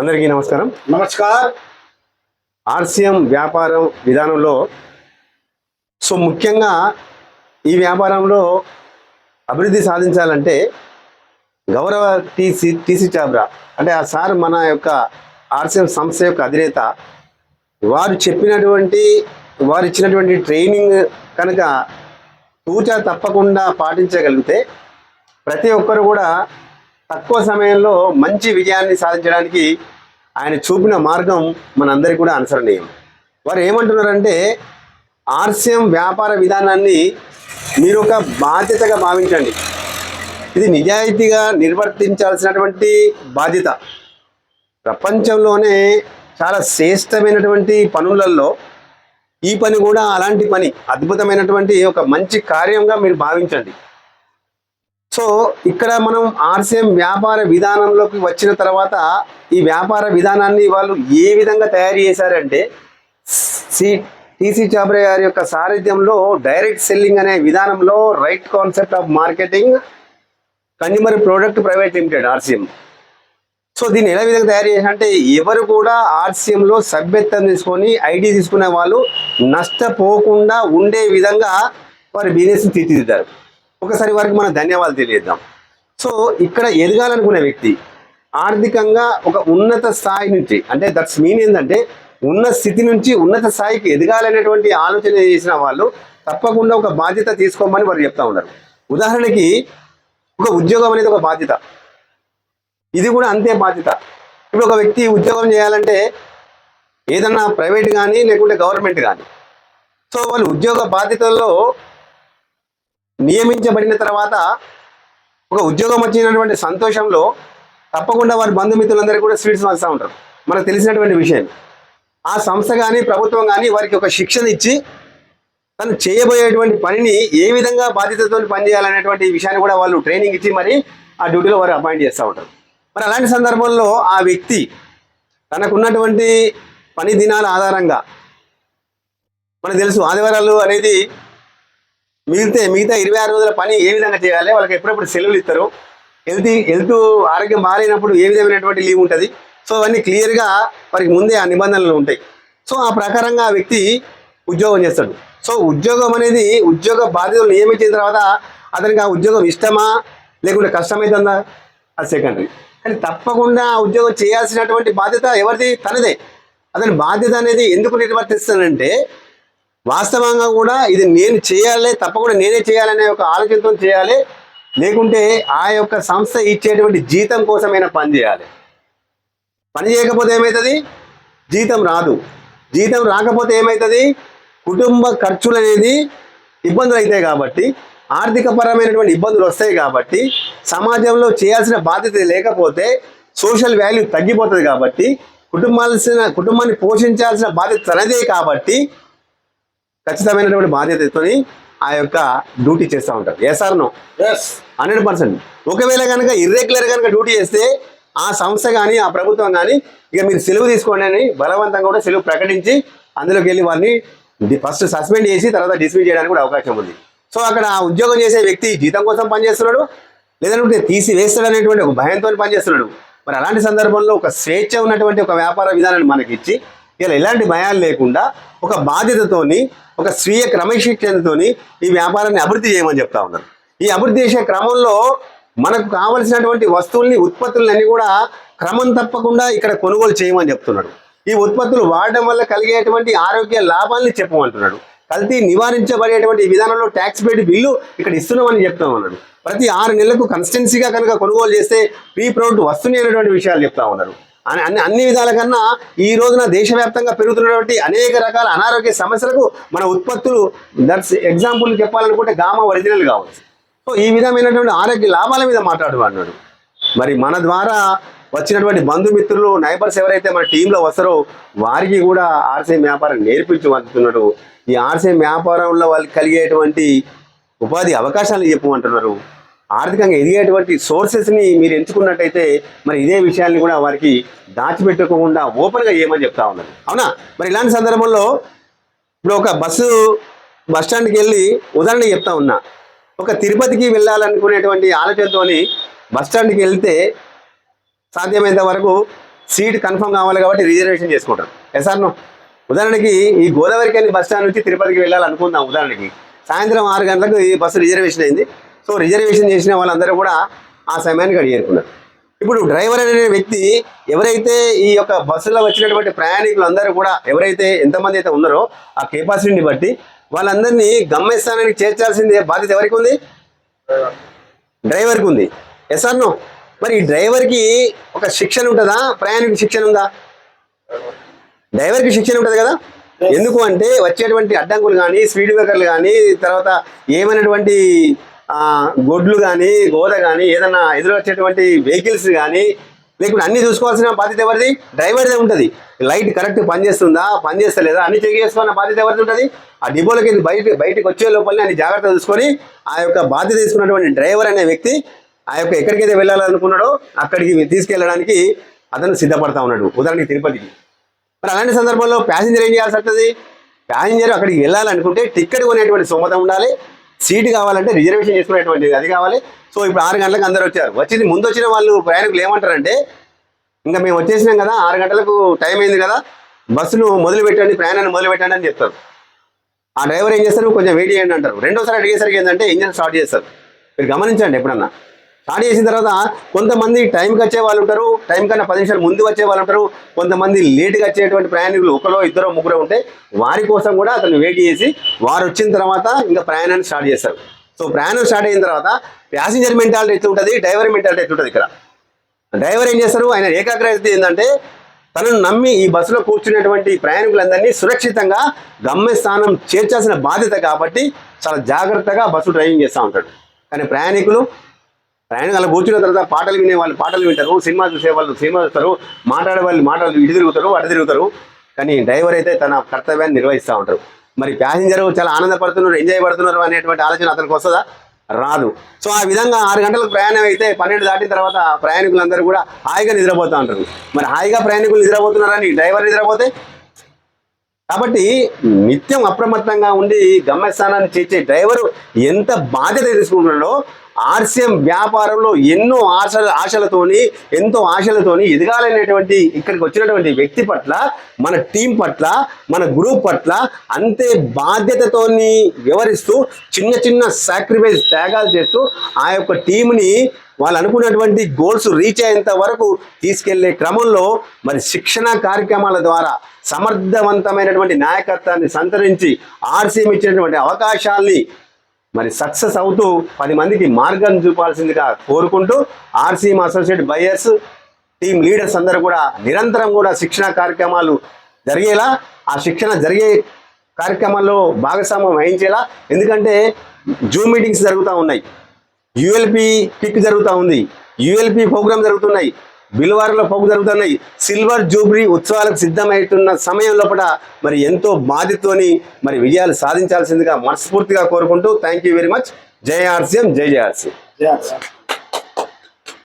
అందరికీ నమస్కారం. నమస్కార్. ఆర్సిఎం వ్యాపారం విధానంలో సో ముఖ్యంగా ఈ వ్యాపారంలో అభివృద్ధి సాధించాలంటే గౌరవ టీసీ టీసీ చాబ్రా అంటే ఆ సార్ మన యొక్క ఆర్సిఎం సంస్థ యొక్క అధినేత వారు చెప్పినటువంటి వారు ఇచ్చినటువంటి ట్రైనింగ్ కనుక తూచా తప్పకుండా పాటించగలిగితే ప్రతి ఒక్కరు కూడా తక్కువ సమయంలో మంచి విజయాన్ని సాధించడానికి ఆయన చూపిన మార్గం మనందరికీ కూడా అనుసరణీయం. వారు ఏమంటున్నారంటే ఆర్సిఎం వ్యాపార విధానాన్ని మీరు ఒక బాధ్యతగా భావించండి. ఇది నిజాయితీగా నిర్వర్తించాల్సినటువంటి బాధ్యత. ప్రపంచంలోనే చాలా శ్రేష్టమైనటువంటి పనులలో ఈ పని కూడా అలాంటి పని అద్భుతమైనటువంటి ఒక మంచి కార్యంగా మీరు భావించండి. సో ఇక్కడ మనం ఆర్సీఎం వ్యాపార విధానంలోకి వచ్చిన తర్వాత ఈ వ్యాపార విధానాన్ని వాళ్ళు ఏ విధంగా తయారు చేశారంటే సి టీసీ చాబ్రే గారి యొక్క సారథ్యంలో డైరెక్ట్ సెల్లింగ్ అనే విధానంలో right concept of marketing consumer product private limited RCM. So దీన్ని ఎలా విధంగా తయారు చేశారంటే ఎవరు కూడా ఆర్సిఎంలో సభ్యత్వం తీసుకొని ఐడి తీసుకునే వాళ్ళు నష్టపోకుండా ఉండే విధంగా వారి బిజినెస్ తీర్చిదిద్దారు. ఒకసారి వారికి మనం ధన్యవాదాలు తెలియజేద్దాం. సో ఇక్కడ ఎదగాలనుకునే వ్యక్తి ఆర్థికంగా ఒక ఉన్నత స్థాయి నుంచి అంటే దట్స్ మీన్ ఏంటంటే ఉన్న స్థితి నుంచి ఉన్నత స్థాయికి ఎదగాలనేటువంటి ఆలోచన చేసిన వాళ్ళు తప్పకుండా ఒక బాధ్యత తీసుకోమని వారు చెప్తా ఉన్నారు. ఉదాహరణకి ఒక ఉద్యోగం అనేది ఒక బాధ్యత. ఇది కూడా అంతే బాధ్యత. ఇప్పుడు ఒక వ్యక్తి ఉద్యోగం చేయాలంటే ఏదన్నా ప్రైవేట్ కానీ లేకుంటే గవర్నమెంట్ కానీ సో వాళ్ళు ఉద్యోగ బాధ్యతల్లో నియమించబడిన తర్వాత ఒక ఉద్యోగం వచ్చినటువంటి సంతోషంలో తప్పకుండా వారి బంధుమిత్రులందరూ కూడా స్వీట్స్ పంచుతూ ఉంటారు. మనకు తెలిసినటువంటి విషయం. ఆ సంస్థ కానీ ప్రభుత్వం కానీ వారికి ఒక శిక్షణ ఇచ్చి తను చేయబోయేటువంటి పనిని ఏ విధంగా బాధ్యతతో పనిచేయాలనేటువంటి విషయాన్ని కూడా వాళ్ళు ట్రైనింగ్ ఇచ్చి మరి ఆ డ్యూటీలో వారు అపాయింట్ చేస్తూ ఉంటారు. మరి అలాంటి సందర్భంలో ఆ వ్యక్తి తనకున్నటువంటి పని దినాల ఆధారంగా మనకు తెలుసు ఆదివారాలు అనేది మిగిలితే మిగతా ఇరవై ఆరు రోజుల పని ఏ విధంగా చేయాలి? వాళ్ళకి ఎప్పుడెప్పుడు సెలవులు ఇస్తారు? హెల్త్ హెల్త్ ఆరోగ్యం బాగాలేనప్పుడు ఏ విధమైనటువంటి లీవ్ ఉంటుంది? సో అవన్నీ క్లియర్గా వారికి ముందే ఆ నిబంధనలు ఉంటాయి. సో ఆ ప్రకారంగా ఆ వ్యక్తి ఉద్యోగం చేస్తాడు. సో ఉద్యోగం అనేది ఉద్యోగ బాధ్యతలు నియమించిన తర్వాత అతనికి ఆ ఉద్యోగం ఇష్టమా? లేకుంటే కష్టమైతుందా? అది సెకండరీ కానీ తప్పకుండా ఆ ఉద్యోగం చేయాల్సినటువంటి బాధ్యత ఎవరిది? తనదే. అతని బాధ్యత అనేది ఎందుకు నిర్వర్తిస్తానంటే వాస్తవంగా కూడా ఇది నేను చేయాలి తప్పకుండా నేనే చేయాలనే ఒక ఆలోచనతో చేయాలి. లేకుంటే ఆ యొక్క సంస్థ ఇచ్చేటువంటి జీతం కోసమైనా పని చేయాలి. పని చేయకపోతే ఏమవుతుంది జీతం రాదు. జీతం రాకపోతే ఏమవుతుంది కుటుంబ ఖర్చులు అనేది ఇబ్బందులు అవుతాయి కాబట్టి ఆర్థిక పరమైనటువంటి ఇబ్బందులు వస్తాయి కాబట్టి సమాజంలో చేయాల్సిన బాధ్యత లేకపోతే సోషల్ వాల్యూ తగ్గిపోతుంది కాబట్టి కుటుంబాల్సిన కుటుంబాన్ని పోషించాల్సిన బాధ్యత తనదే కాబట్టి ఖచ్చితమైనటువంటి బాధ్యతతో ఆ యొక్క డ్యూటీ చేస్తూ ఉంటారు. S R no hundred percent. ఒకవేళ కనుక ఇర్రెగ్యులర్ కనుక డ్యూటీ చేస్తే ఆ సంస్థ కానీ ఆ ప్రభుత్వం కానీ ఇక మీరు సెలవు తీసుకోండి అని బలవంతంగా కూడా సెలవు ప్రకటించి అందులోకి వెళ్ళి వారిని ఫస్ట్ సస్పెండ్ చేసి తర్వాత డిస్మిస్ చేయడానికి కూడా అవకాశం ఉంది. సో అక్కడ ఆ ఉద్యోగం చేసే వ్యక్తి జీతం కోసం పనిచేస్తున్నాడు లేదంటే తీసి వేస్తాడు అనేటువంటి ఒక భయంతో పనిచేస్తున్నాడు. మరి అలాంటి సందర్భంలో ఒక స్వేచ్ఛ ఉన్నటువంటి ఒక వ్యాపార విధానాన్ని మనకి ఇచ్చి ఇలా ఎలాంటి భయాలు లేకుండా ఒక బాధ్యతతోని ఒక స్వీయ క్రమశిక్షణతోని ఈ వ్యాపారాన్ని అభివృద్ధి చేయమని చెప్తా ఉన్నారు ఈ అభివృద్ధి చేసే క్రమంలో మనకు కావలసినటువంటి వస్తువుల్ని ఉత్పత్తులన్నీ కూడా క్రమం తప్పకుండా ఇక్కడ కొనుగోలు చేయమని చెప్తున్నాడు. ఈ ఉత్పత్తులు వాడడం వల్ల కలిగేటువంటి ఆరోగ్య లాభాల్ని చెప్పమంటున్నాడు. కల్తీ నివారించబడేటువంటి విధానంలో ట్యాక్స్ పేడ్ బిల్లు ఇక్కడ ఇస్తున్నామని చెప్తా ఉన్నాడు. ప్రతి ఆరు నెలలకు కన్స్టెన్సీగా కనుక కొనుగోలు చేస్తే ప్రీ ప్రౌడ్ వస్తున్నాయి అనేటువంటి విషయాలు చెప్తా ఉన్నారు అని అన్ని అన్ని విధాల కన్నా ఈ రోజున దేశవ్యాప్తంగా పెరుగుతున్నటువంటి అనేక రకాల అనారోగ్య సమస్యలకు మన ఉత్పత్తులు దట్స్ ఎగ్జాంపుల్ చెప్పాలనుకుంటే గామా ఒరిజినల్ కావచ్చు. సో ఈ విధమైనటువంటి ఆరోగ్య లాభాల మీద మాట్లాడుతున్నాడు మరి మన ద్వారా వచ్చినటువంటి బంధుమిత్రులు నైబర్స్ ఎవరైతే మన టీంలో వస్తారో వారికి కూడా ఆర్సీఎం వ్యాపారం నేర్పించమంటున్నాడు ఈ ఆర్సీఎం వ్యాపారంలో వాళ్ళకి కలిగేటువంటి ఉపాధి అవకాశాలు చెప్పమంటున్నారు ఆర్థికంగా ఎదిగేటువంటి సోర్సెస్ని మీరు ఎంచుకున్నట్టయితే మరి ఇదే విషయాల్ని కూడా వారికి దాచిపెట్టుకోకుండా ఓపెన్గా ఏమని చెప్తా ఉన్నారు. అవునా? మరి ఇలాంటి సందర్భంలో ఇప్పుడు ఒక బస్సు బస్ వెళ్ళి ఉదాహరణ చెప్తా ఉన్నా. ఒక తిరుపతికి వెళ్ళాలనుకునేటువంటి ఆలోచనతోని బస్ వెళ్తే సాధ్యమైనంత వరకు సీట్ కన్ఫర్మ్ కావాలి కాబట్టి రిజర్వేషన్ చేసుకుంటారు. ఎసార్ను ఉదాహరణకి ఈ గోదావరికి బస్ స్టాండ్ నుంచి తిరుపతికి వెళ్ళాలనుకుందాం ఉదాహరణకి. సాయంత్రం ఆరు గంటలకు ఈ బస్సు రిజర్వేషన్ అయింది. సో రిజర్వేషన్ చేసిన వాళ్ళందరూ కూడా ఆ సమయానికి అడిగి చేరుకున్నారు ఇప్పుడు డ్రైవర్ అనే వ్యక్తి ఎవరైతే ఈ యొక్క బస్సులో వచ్చినటువంటి ప్రయాణికులు అందరూ కూడా ఎవరైతే ఎంతమంది అయితే ఉన్నారో ఆ కెపాసిటీని బట్టి వాళ్ళందరినీ గమ్యస్థానానికి చేర్చాల్సింది బాధ్యత ఎవరికి ఉంది? డ్రైవర్కి ఉంది. ఎస్ అన్నో మరి ఈ డ్రైవర్కి ఒక శిక్షణ ఉంటుందా? ప్రయాణికు శిక్షణ ఉందా? డ్రైవర్కి శిక్షణ ఉంటుంది కదా? ఎందుకు అంటే వచ్చేటువంటి అడ్డంకులు కానీ స్పీడ్ బ్రేకర్లు కానీ తర్వాత ఏమైనటువంటి గొడ్లు కానీ గోద కానీ ఏదైనా ఎదురొచ్చేటువంటి వెహికల్స్ కానీ లేకుంటే అన్ని చూసుకోవాల్సిన బాధ్యత ఎవరిది? డ్రైవర్దే ఉంటుంది. లైట్ కరెక్ట్ పనిచేస్తుందా పనిచేస్తలేదా అన్ని చెక్ చేసుకోవాల్సిన బాధ్యత ఎవరిది ఉంటుంది? ఆ డిపోలకి బయట బయటకు వచ్చే లోపలనే అన్ని జాగ్రత్త చూసుకొని ఆ యొక్క బాధ్యత తీసుకున్నటువంటి డ్రైవర్ అనే వ్యక్తి ఆ యొక్క ఎక్కడికైతే వెళ్ళాలనుకున్నాడో అక్కడికి తీసుకెళ్ళడానికి అతను సిద్ధపడతా ఉన్నాడు. ఉదాహరణకి తిరుపతికి. మరి అలాంటి సందర్భంలో ప్యాసింజర్ ఏం చేయాల్సి వస్తుంది? ప్యాసింజర్ అక్కడికి వెళ్ళాలనుకుంటే టిక్కెట్ కొనేటువంటి సోమత ఉండాలి. సీట్ కావాలంటే రిజర్వేషన్ చేసుకునేటువంటిది అది కావాలి. సో ఇప్పుడు ఆరు గంటలకు అందరు వచ్చారు. వచ్చింది ముందు వచ్చిన వాళ్ళు ప్రయాణికులు ఏమంటారంటే ఇంకా మేము వచ్చేసినాం కదా ఆరు గంటలకు టైం అయింది కదా బస్సును మొదలు పెట్టండి ప్రయాణాన్ని మొదలు పెట్టండి అని చెప్తారు. ఆ డ్రైవర్ ఏం చేస్తారు? కొంచెం వెయిట్ చేయండి అంటారు. రెండోసారి అడిగేసరికి ఏంటంటే ఇంజన్ స్టార్ట్ చేస్తారు. మీరు గమనించండి ఎప్పుడన్నా. స్టార్ట్ చేసిన తర్వాత కొంతమంది టైంకి వచ్చే వాళ్ళు ఉంటారు టైం కన్నా పది నిమిషాలు ముందు వచ్చే వాళ్ళు ఉంటారు కొంతమంది లేట్గా వచ్చేటువంటి ప్రయాణికులు ఒకరో ఇద్దరో ముగ్గురో ఉంటే వారి కోసం కూడా అతను వెయిట్ చేసి వారు వచ్చిన తర్వాత ఇంకా ప్రయాణాన్ని స్టార్ట్ చేస్తారు. సో ప్రయాణం స్టార్ట్ అయిన తర్వాత ప్యాసింజర్ మెంటాలిటీ ఎట్లా ఉంటుంది? డ్రైవర్ మెంటాలిటీ ఎట్లా ఉంటుంది ఇక్కడ? డ్రైవర్ ఏం చేస్తారు? ఆయన ఏకాగ్రత ఏంటంటే తనను నమ్మి ఈ బస్సులో కూర్చున్నటువంటి ప్రయాణికులందరినీ సురక్షితంగా గమ్యస్థానం చేర్చాల్సిన బాధ్యత కాబట్టి చాలా జాగ్రత్తగా బస్సు డ్రైవింగ్ చేస్తూ ఉంటాడు. కానీ ప్రయాణికులు ప్రయాణం అలా కూర్చున్న తర్వాత పాటలు వినే వాళ్ళు పాటలు వింటారు సినిమా చూసే వాళ్ళు సినిమా చూస్తారు మాట్లాడే వాళ్ళు మాటలు ఇటు తిరుగుతారు అటు తిరుగుతారు. కానీ డ్రైవర్ అయితే తన కర్తవ్యాన్ని నిర్వహిస్తూ ఉంటారు. మరి ప్యాసింజర్ చాలా ఆనందపడుతున్నారు ఎంజాయ్ పడుతున్నారు అనేటువంటి ఆలోచన అతనికి వస్తుందా? రాదు. సో ఆ విధంగా ఆరు గంటలకు ప్రయాణం అయితే పన్నెండు దాటిన తర్వాత ప్రయాణికులందరూ కూడా హాయిగా నిద్రపోతూ ఉంటారు. మరి హాయిగా ప్రయాణికులు నిద్రపోతున్నారని డ్రైవర్ నిద్రపోతే కాబట్టి నిత్యం అప్రమత్తంగా ఉండి గమ్యస్థానాన్ని చేర్చే డ్రైవరు ఎంత బాధ్యత తీసుకుంటున్నాడో ఆర్సీఎం వ్యాపారంలో ఎన్నో ఆశ ఆశలతోని ఎంతో ఆశలతోని ఎదగాలనేటువంటి ఇక్కడికి వచ్చినటువంటి వ్యక్తి పట్ల మన టీం పట్ల మన గ్రూప్ పట్ల అంతే బాధ్యతతోని వివరిస్తూ చిన్న చిన్న సాక్రిఫైస్ త్యాగాలు చేస్తూ ఆ యొక్క టీంని వాళ్ళు అనుకున్నటువంటి గోల్స్ రీచ్ అయ్యేంత వరకు తీసుకెళ్ళే క్రమంలో మరి శిక్షణ కార్యక్రమాల ద్వారా సమర్థవంతమైనటువంటి నాయకత్వాన్ని సంతరించి ఆర్సీఎం ఇచ్చినటువంటి అవకాశాల్ని మరి సక్సెస్ అవుతూ పది మందికి మార్గం చూపాల్సిందిగా కోరుకుంటూ RCM associate buyers team leaders అందరూ కూడా నిరంతరం కూడా శిక్షణ కార్యక్రమాలు జరిగేలా ఆ శిక్షణ జరిగే కార్యక్రమాల్లో భాగస్వామ్యం వహించేలా. ఎందుకంటే జూమ్ మీటింగ్స్ జరుగుతూ ఉన్నాయి. యుఎల్పి పిక్ జరుగుతూ ఉంది. యుఎల్పి ప్రోగ్రామ్ జరుగుతున్నాయి. బిల్వార్లో పోగు జరుగుతున్నాయి. సిల్వర్ జూబ్లీ ఉత్సవాలకు సిద్ధమవుతున్న సమయం లోపల మరి ఎంతో బాధ్యతతోని మరి విజయాలు సాధించాల్సిందిగా మనస్ఫూర్తిగా కోరుకుంటూ థ్యాంక్ యూ వెరీ మచ్. జై ఆర్సీఎం జై జై ఆర్సీఎం. Yeah.